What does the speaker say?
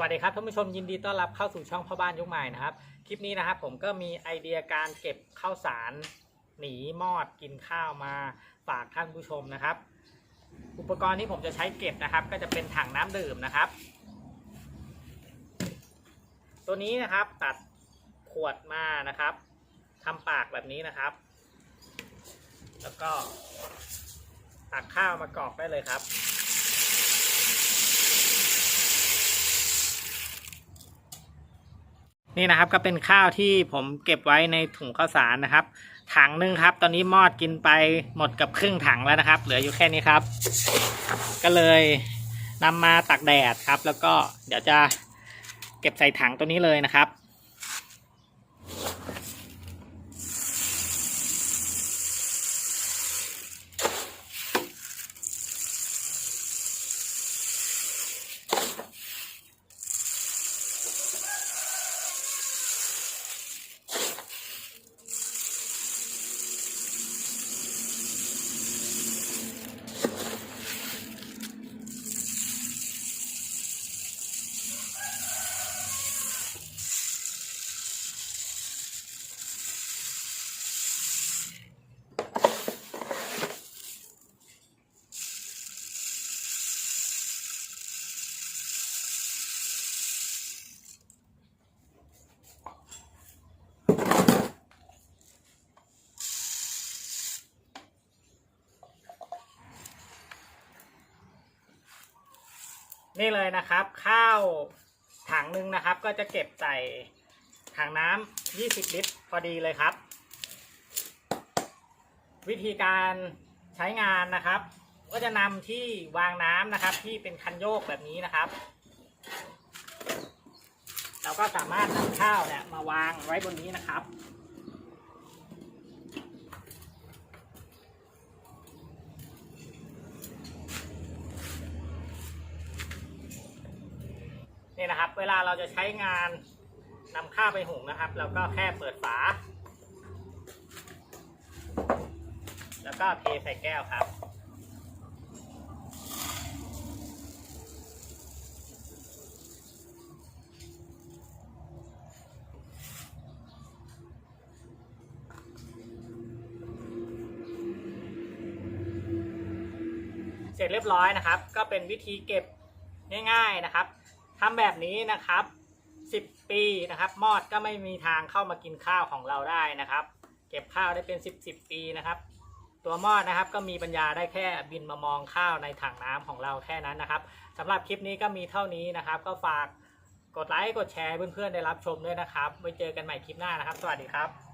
วัสดีครับท่านผู้ชมยินดีต้อนรับเข้าสู่ช่องพ่อบ้านยุคใหม่นะครับ คลิปนี้นะครับผมก็มีไอเดียการเก็บข้าวสารหนีมอดกินข้าวมาฝากท่านผู้ชมนะครับ อุปกรณ์ที่ผมจะใช้เก็บนะครับ ก็จะเป็นถังน้ำดื่มนะครับ ตัวนี้นะครับตัดขวดมานะครับทำปากแบบนี้นะครับ แล้วก็ตักข้าวมากรอกได้เลยครับ นี่นะครับก็เป็นข้าวที่ผมเก็บไว้ในถุงข้าวสารนะครับ ถังหนึงครับ ตอนนี้มอดกินไปหมดกับครึ่งถังแล้วนะครับ เหลืออยู่แค่นี้ครับ ก็เลยนำมาตักแดดครับ แล้วก็เดี๋ยวจะเก็บใส่ถังตัวนี้เลยนะครับ นี่เลยนะครับ ข้าวถังหนึ่งนะครับ ก็จะเก็บใส่ถังน้ำ20 ลิตรพอดีเลยครับ วิธีการใช้งานนะครับ ก็จะนำที่วางน้ำนะครับ ที่เป็นคันโยกแบบนี้นะครับ เราก็สามารถนำข้าวเนี่ยมาวางไว้บนนี้นะครับ นี่นะครับ เวลาเราจะใช้งานนำข้าวไปหุงนะครับ เราก็แค่เปิดฝา แล้วก็เทใส่แก้วครับ เสร็จเรียบร้อยนะครับ ก็เป็นวิธีเก็บง่ายๆนะครับ ทำแบบนี้นะครับ 10 ปีนะครับ มอดก็ไม่มีทางเข้ามากินข้าวของเราได้นะครับ เก็บข้าวได้เป็น 10 10 ปีนะครับ ตัวมอดนะครับก็มีปัญญาได้แค่บินมามองข้าวในถังน้ำของเราแค่นั้นนะครับสำหรับคลิปนี้ก็มีเท่านี้นะครับ ก็ฝากกดไลค์กดแชร์เพื่อนๆได้รับชมด้วยนะครับไว้เจอกันใหม่คลิปหน้านะครับ สวัสดีครับ